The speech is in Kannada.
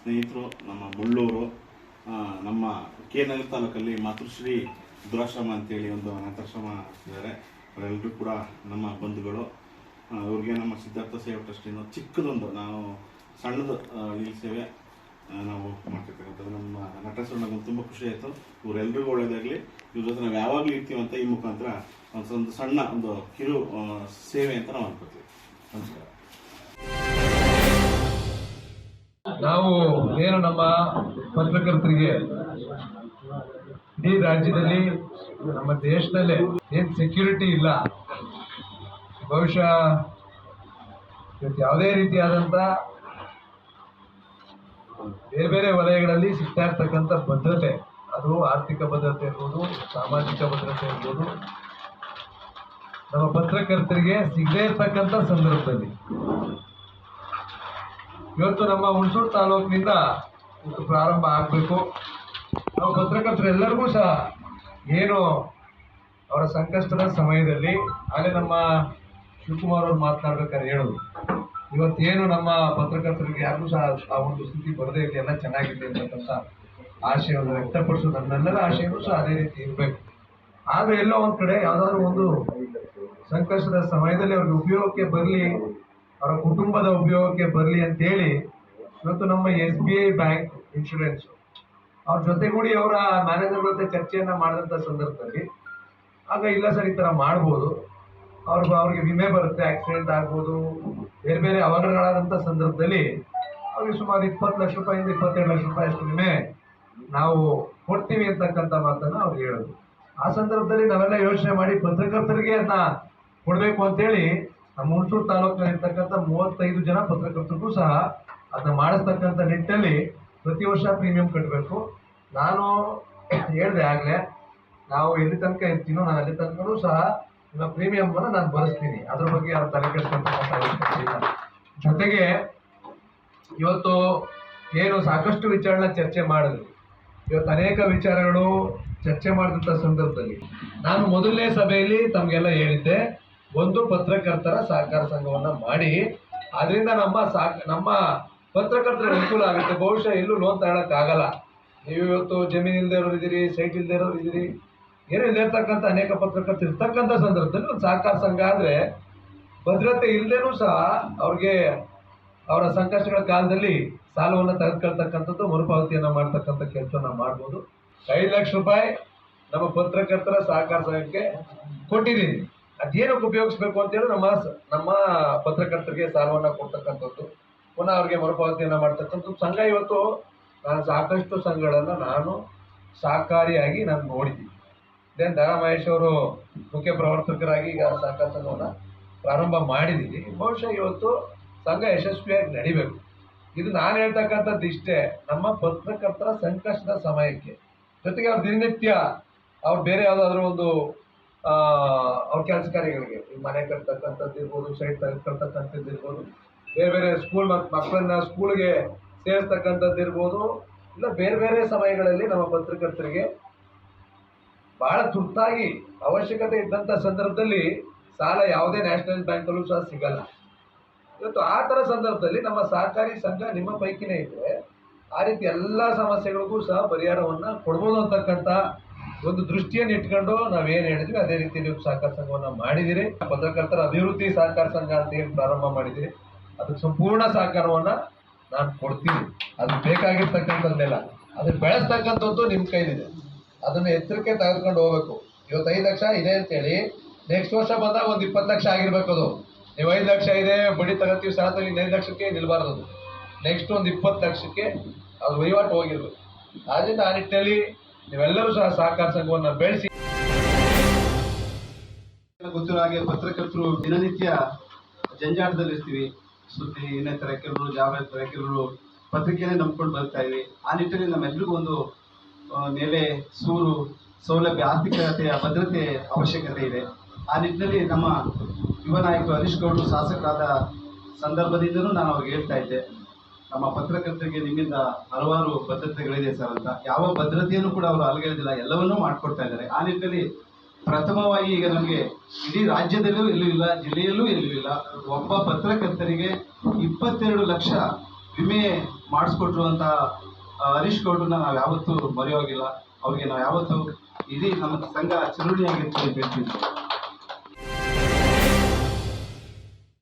ಸ್ನೇಹಿತರು, ನಮ್ಮ ಮುಳ್ಳೂರು ನಮ್ಮ ಕೆ ನಗರ ತಾಲೂಕಲ್ಲಿ ಮಾತೃಶ್ರೀ ದುರಾಶ್ರಮ ಅಂತೇಳಿ ಒಂದು ಅನಾಥಾಶ್ರಮ ಇದ್ದಾರೆ. ಅವರೆಲ್ಲರೂ ಕೂಡ ನಮ್ಮ ಬಂಧುಗಳು. ಅವ್ರಿಗೆ ನಮ್ಮ ಸಿದ್ಧಾರ್ಥ ಸೇವಾ ಟ್ರಸ್ಟಿನ ಚಿಕ್ಕದೊಂದು, ನಾವು ಸಣ್ಣದು ಈ ಸೇವೆ ನಾವು ಮಾಡ್ತಿರ್ತಕ್ಕಂಥದ್ದು. ನಮ್ಮ ನಟ ನಮ್ಗೆ ತುಂಬ ಖುಷಿ ಆಯಿತು. ಇವರೆಲ್ಲರಿಗೂ ಒಳ್ಳೇದಾಗಲಿ. ಇವ್ರ ಜೊತೆ ನಾವು ಯಾವಾಗಲೂ ಇರ್ತೀವಿ ಅಂತ ಈ ಮುಖಾಂತರ ಒಂದು ಸಣ್ಣ ಒಂದು ಕಿರು ಸೇವೆ ಅಂತ ನಾವು ಅನ್ಕೋತೀವಿ. ನಮಸ್ಕಾರ. ನಾವು ಏನು ನಮ್ಮ ಪತ್ರಕರ್ತರಿಗೆ ಇಡೀ ರಾಜ್ಯದಲ್ಲಿ, ನಮ್ಮ ದೇಶದಲ್ಲೇ ಏನು ಸೆಕ್ಯೂರಿಟಿ ಇಲ್ಲ, ಬಹುಶಃ ಯಾವುದೇ ರೀತಿಯಾದಂಥ ಬೇರೆ ಬೇರೆ ವಲಯಗಳಲ್ಲಿ ಸಿಗ್ತಾ ಇರ್ತಕ್ಕಂಥ ಭದ್ರತೆ, ಅದು ಆರ್ಥಿಕ ಭದ್ರತೆ ಇರ್ಬೋದು, ಸಾಮಾಜಿಕ ಭದ್ರತೆ ಇರ್ಬೋದು, ನಮ್ಮ ಪತ್ರಕರ್ತರಿಗೆ ಸಿಗದೇ ಇರ್ತಕ್ಕಂಥ ಸಂದರ್ಭದಲ್ಲಿ. ಇವತ್ತು ನಮ್ಮ ಹುಣಸೂರು ತಾಲೂಕಿನಿಂದ ಪ್ರಾರಂಭ ಆಗಬೇಕು. ನಾವು ಪತ್ರಕರ್ತರೆಲ್ಲರಿಗೂ ಸಹ ಏನು ಅವರ ಸಂಕಷ್ಟದ ಸಮಯದಲ್ಲಿ ಹಾಗೆ ನಮ್ಮ ಶಿವಕುಮಾರ್ ಅವರು ಮಾತನಾಡ್ಬೇಕಾದ್ರೆ ಹೇಳೋದು. ಇವತ್ತೇನು ನಮ್ಮ ಪತ್ರಕರ್ತರಿಗೆ ಯಾರಿಗೂ ಸಹ ಆ ಒಂದು ಸ್ಥಿತಿ ಬರದೇ ಇದೆ ಎಲ್ಲ ಚೆನ್ನಾಗಿದೆ ಅಂತಕ್ಕಂಥ ಆಶಯವನ್ನು ವ್ಯಕ್ತಪಡಿಸೋದು. ನನ್ನೆಲ್ಲರ ಆಶಯವೂ ಸಹ ಅದೇ ರೀತಿ ಇರಬೇಕು. ಆದರೆ ಎಲ್ಲೋ ಒಂದು ಕಡೆ ಯಾವುದಾದ್ರು ಒಂದು ಸಂಕಷ್ಟದ ಸಮಯದಲ್ಲಿ ಅವ್ರಿಗೆ ಉಪಯೋಗಕ್ಕೆ ಬರಲಿ ಅವರ ಕುಟುಂಬದ ಉಪಯೋಗಕ್ಕೆ ಬರಲಿ ಅಂತೇಳಿ ಇವತ್ತು ನಮ್ಮ S B I bank insurance ಅವ್ರ ಜೊತೆಗೂಡಿ ಅವರ ಮ್ಯಾನೇಜರ್ ಜೊತೆ ಚರ್ಚೆಯನ್ನ ಮಾಡಿದಂಥ ಸಂದರ್ಭದಲ್ಲಿ, ಆಗ ಇಲ್ಲ ಸರ್ ಈ ಥರ ಮಾಡ್ಬೋದು. ಅವ್ರಿಗೆ ಅವ್ರಿಗೆ ವಿಮೆ ಬರುತ್ತೆ ಆಕ್ಸಿಡೆಂಟ್ ಆಗ್ಬೋದು, ಬೇರೆ ಬೇರೆ ಅವಘಡಗಳಾದಂಥ ಸಂದರ್ಭದಲ್ಲಿ ಅವ್ರಿಗೆ ಸುಮಾರು ಇಪ್ಪತ್ತು ಲಕ್ಷ ರೂಪಾಯಿಂದ ಇಪ್ಪತ್ತೆರಡು ಲಕ್ಷ ರೂಪಾಯಿ ಅಷ್ಟು ವಿಮೆ ನಾವು ಕೊಡ್ತೀವಿ ಅಂತಕ್ಕಂಥ ಮಾತನ್ನ ಅವ್ರು ಹೇಳೋದು. ಆ ಸಂದರ್ಭದಲ್ಲಿ ನಾವೆಲ್ಲ ಯೋಚನೆ ಮಾಡಿ ಪತ್ರಕರ್ತರಿಗೆ ಅದನ್ನ ಕೊಡಬೇಕು ಅಂತೇಳಿ ನಮ್ಮ ಹುಣಸೂರು ತಾಲೂಕಿನಲ್ಲಿ ಇರ್ತಕ್ಕಂಥ ಮೂವತ್ತೈದು ಜನ ಪತ್ರಕರ್ತರಿಗೂ ಸಹ ಅದನ್ನ ಮಾಡಿಸ್ತಕ್ಕಂಥ ನಿಟ್ಟಿನಲ್ಲಿ ಪ್ರತಿ ವರ್ಷ ಪ್ರೀಮಿಯಂ ಕಟ್ಟಬೇಕು ನಾನು ಹೇಳಿದೆ ಆಗಲೇ, ನಾವು ಎಲ್ಲಿ ತನಕ ಇರ್ತೀನೋ ನಾನು ಅಲ್ಲಿ ತನಕನೂ ಸಹ ನನ್ನ ಪ್ರೀಮಿಯಂ ಅನ್ನ ನಾನು ಬರೆಸ್ತೀನಿ ಅದ್ರ ಬಗ್ಗೆ ಯಾರು ತಲೆ ಕೆಡಿಸ್ಕೊಂತಕ್ಕಂಥ ಅವಶ್ಯಕತೆ ಜೊತೆಗೆ ಇವತ್ತು ಏನು ಸಾಕಷ್ಟು ವಿಚಾರನ ಚರ್ಚೆ ಮಾಡಿದ್ರು ಇವತ್ತು ಅನೇಕ ವಿಚಾರಗಳು ಚರ್ಚೆ ಮಾಡಿದಂಥ ಸಂದರ್ಭದಲ್ಲಿ. ನಾನು ಮೊದಲನೇ ಸಭೆಯಲ್ಲಿ ತಮಗೆಲ್ಲ ಹೇಳಿದ್ದೆ. ಒಂದು ಪತ್ರಕರ್ತರ ಸಹಕಾರ ಸಂಘವನ್ನ ಮಾಡಿ ಅದರಿಂದ ನಮ್ಮ ನಮ್ಮ ಪತ್ರಕರ್ತರ ಅನುಕೂಲ ಆಗುತ್ತೆ. ಬಹುಶಃ ಎಲ್ಲೂ ಲೋನ್ ತಗೊಳಕ್ಕಾಗಲ್ಲ ನೀವು ಇವತ್ತು ಜಮೀನು ಇಲ್ಲದೆ ಇರೋರು ಇದ್ದೀರಿ ಸೈಟ್ ಇಲ್ಲದೆ ಇರೋರು ಇದ್ದೀರಿ, ಏನೋ ಇಲ್ಲದೆ ಇರ್ತಕ್ಕಂಥ ಅನೇಕ ಪತ್ರಕರ್ತರು ಇರ್ತಕ್ಕಂಥ ಸಂದರ್ಭದಲ್ಲಿ ಒಂದು ಸಹಕಾರ ಸಂಘ ಆದರೆ, ಭದ್ರತೆ ಇಲ್ಲದೇನೂ ಸಹ ಅವ್ರಿಗೆ ಅವರ ಸಂಕಷ್ಟಗಳ ಕಾಲದಲ್ಲಿ ಸಾಲವನ್ನು ತೆಗೆದುಕೊಳ್ತಕ್ಕಂಥದ್ದು ಮರುಪಾವತಿಯನ್ನು ಮಾಡ್ತಕ್ಕಂಥ ನಾವು ಮಾಡ್ಬೋದು. ಐದು ಲಕ್ಷ ರೂಪಾಯಿ ನಮ್ಮ ಪತ್ರಕರ್ತರ ಸಹಕಾರ ಸಂಘಕ್ಕೆ ಕೊಟ್ಟಿದ್ದೀನಿ. ಅದೇನಕ್ಕೆ ಉಪಯೋಗಿಸ್ಬೇಕು ಅಂತೇಳಿ ನಮ್ಮ ನಮ್ಮ ಪತ್ರಕರ್ತರಿಗೆ ಸಾಲವನ್ನು ಕೊಡ್ತಕ್ಕಂಥದ್ದು. ಪುನಃ ಅವ್ರಿಗೆ ಮರುಪಾವತಿಯನ್ನು ಮಾಡ್ತಕ್ಕಂಥದ್ದು. ಸಂಘ ಇವತ್ತು ಸಾಕಷ್ಟು ಸಂಘಗಳನ್ನು ನಾನು ಸಹಕಾರಿಯಾಗಿ ನಾನು ನೋಡಿದ್ದೀನಿ. ದೆನ್ ದ ಮಹೇಶ್ ಅವರು ಮುಖ್ಯ ಪ್ರವರ್ತಕರಾಗಿ ಈಗ ಸಹಕಾರ ಸಂಘವನ್ನು ಪ್ರಾರಂಭ ಮಾಡಿದ್ದೀನಿ ಬಹುಶಃ ಇವತ್ತು ಸಂಘ ಯಶಸ್ವಿಯಾಗಿ ನಡಿಬೇಕು. ಇದು ನಾನು ಹೇಳ್ತಕ್ಕಂಥದ್ದು ಇಷ್ಟೇ. ನಮ್ಮ ಪತ್ರಕರ್ತರ ಸಂಕಷ್ಟದ ಸಮಯಕ್ಕೆ ಜೊತೆಗೆ ಅವ್ರ ದಿನನಿತ್ಯ ಅವ್ರು ಬೇರೆ ಯಾವುದಾದ್ರೂ ಒಂದು ಅವ್ರ ಕೆಲಸ ಕಾರ್ಯಗಳಿಗೆ ಈ ಮನೆ ಕಟ್ತಕ್ಕಂಥದ್ದು ಇರ್ಬೋದು ಸೈಟ್ ಕಟ್ತಕ್ಕಂಥದ್ದು ಇರ್ಬೋದು, ಬೇರೆ ಬೇರೆ ಸ್ಕೂಲ್ ಮತ್ತು ಮಕ್ಕಳನ್ನ ಸ್ಕೂಲ್ಗೆ ಸೇರಿಸ್ತಕ್ಕಂಥದ್ದು ಇರ್ಬೋದು, ಇಲ್ಲ ಬೇರೆ ಬೇರೆ ಸಮಯಗಳಲ್ಲಿ ನಮ್ಮ ಪತ್ರಕರ್ತರಿಗೆ ಬಹಳ ತುರ್ತಾಗಿ ಅವಶ್ಯಕತೆ ಇದ್ದಂಥ ಸಂದರ್ಭದಲ್ಲಿ ಸಾಲ ಯಾವುದೇ ನ್ಯಾಷನಲ್ ಬ್ಯಾಂಕಲ್ಲೂ ಸಹ ಸಿಗಲ್ಲ. ಇವತ್ತು ಆ ಥರ ಸಂದರ್ಭದಲ್ಲಿ ನಮ್ಮ ಸಹಕಾರಿ ಸಂಘ ನಿಮ್ಮ ಪೈಕಿನೇ ಇದ್ದರೆ ಆ ರೀತಿ ಎಲ್ಲ ಸಮಸ್ಯೆಗಳಿಗೂ ಸಹ ಪರಿಹಾರವನ್ನು ಕೊಡ್ಬೋದು ಅಂತಕ್ಕಂಥ ಒಂದು ದೃಷ್ಟಿಯನ್ನು ಇಟ್ಕೊಂಡು ನಾವೇನು ಹೇಳಿದ್ವಿ, ಅದೇ ರೀತಿ ನೀವು ಸಹಕಾರ ಸಂಘವನ್ನು ಮಾಡಿದಿರಿ. ಪತ್ರಕರ್ತರ ಅಭಿವೃದ್ಧಿ ಸಹಕಾರ ಸಂಘ ಅಂತ ಏನು ಪ್ರಾರಂಭ ಮಾಡಿದಿರಿ. ಅದಕ್ಕೆ ಸಂಪೂರ್ಣ ಸಹಕಾರವನ್ನು ನಾನು ಕೊಡ್ತೀನಿ. ಅದು ಬೇಕಾಗಿರ್ತಕ್ಕಂಥದ್ದೆಲ್ಲ ಅದು ಬೆಳೆಸ್ತಕ್ಕಂಥದ್ದು ನಿಮ್ಮ ಕೈಲಿದೆ. ಅದನ್ನು ಎತ್ತರಕ್ಕೆ ತೆಗೆದುಕೊಂಡು ಹೋಗ್ಬೇಕು. ಇವತ್ತು ಐದು ಲಕ್ಷ ಇದೆ ಅಂತೇಳಿ ನೆಕ್ಸ್ಟ್ ವರ್ಷ ಬಂದಾಗ ಒಂದು ಇಪ್ಪತ್ತು ಲಕ್ಷ ಆಗಿರ್ಬೇಕು ಅದು. ನೀವು ಐದು ಲಕ್ಷ ಇದೆ, ಬಡ್ಡಿ ತಗೋತೀವಿ, ಸಾಲ ತಗೊಂಡು ಐದು ಲಕ್ಷಕ್ಕೆ ನಿಲ್ಬಾರ್ದು ಅದು. ನೆಕ್ಸ್ಟ್ ಒಂದು ಇಪ್ಪತ್ತು ಲಕ್ಷಕ್ಕೆ ಅದು ವಹಿವಾಟು ಹೋಗಿರ್ಬೇಕು. ಆದ್ದರಿಂದ ಆ ನಿಟ್ಟಿನಲ್ಲಿ ನೀವೆಲ್ಲರೂ ಸಹ ಸಹಕಾರ ಸಂಘವನ್ನು ಬೆಳೆಸಿ. ಗೊತ್ತಿರೋ ಹಾಗೆ ಪತ್ರಕರ್ತರು ದಿನನಿತ್ಯ ಜಂಜಾಟದಲ್ಲಿ ಇರ್ತೀವಿ. ಸುದ್ದಿ, ಇನ್ನಿತರ ಕೆಲವರು ಜಾಬ್ ಇರ್ತಾರೆ ಕೆಲವರು ಪತ್ರಿಕೆನೇ ನಂಬ್ಕೊಂಡು ಬರ್ತಾ ಇದ್ವಿ. ಆ ನಿಟ್ಟಿನಲ್ಲಿ ನಮ್ಮೆಲ್ರಿಗೂ ಒಂದು ನೆಲೆ ಸೂರು, ಸೌಲಭ್ಯ, ಆರ್ಥಿಕತೆಯ ಭದ್ರತೆ ಅವಶ್ಯಕತೆ ಇದೆ. ಆ ನಿಟ್ಟಿನಲ್ಲಿ ನಮ್ಮ ಯುವ ನಾಯಕರು ಹರೀಶ್ ಗೌಡರು ಶಾಸಕರಾದ ಸಂದರ್ಭದಿಂದಲೂ ನಾನು ಅವ್ರಿಗೆ ಹೇಳ್ತಾ ಇದ್ದೆ. ನಮ್ಮ ಪತ್ರಕರ್ತರಿಗೆ ನಿಮ್ಮಿಂದ ಹಲವಾರು ಭದ್ರತೆಗಳಿದೆ ಸರ್ ಅಂತ. ಯಾವ ಭದ್ರತೆಯನ್ನು ಕೂಡ ಅವರು ಅಲಗಲಿಲ್ಲ ಎಲ್ಲವನ್ನೂ ಮಾಡ್ಕೊಡ್ತಾ ಇದ್ದಾರೆ. ಆ ನಿಟ್ಟಿನಲ್ಲಿ ಪ್ರಥಮವಾಗಿ ಈಗ ನಮಗೆ ಇಡೀ ರಾಜ್ಯದಲ್ಲೂ ಎಲ್ಲೂ ಇಲ್ಲ, ಜಿಲ್ಲೆಯಲ್ಲೂ ಎಲ್ಲೂ ಇಲ್ಲ. ಒಬ್ಬ ಪತ್ರಕರ್ತರಿಗೆ ಇಪ್ಪತ್ತೆರಡು ಲಕ್ಷ ವಿಮೆ ಅಂತ ಹರೀಶ್ ಗೌಡ್ರನ್ನ ನಾವು ಯಾವತ್ತೂ ಮರೆಯೋಗಿಲ್ಲ. ಅವರಿಗೆ ನಾವು ಯಾವತ್ತೂ ಇಡೀ ನಮ್ಮ ಸಂಘ ಚಿರುಣಿಯಾಗಿರ್ತೀವಿ ಅಂತ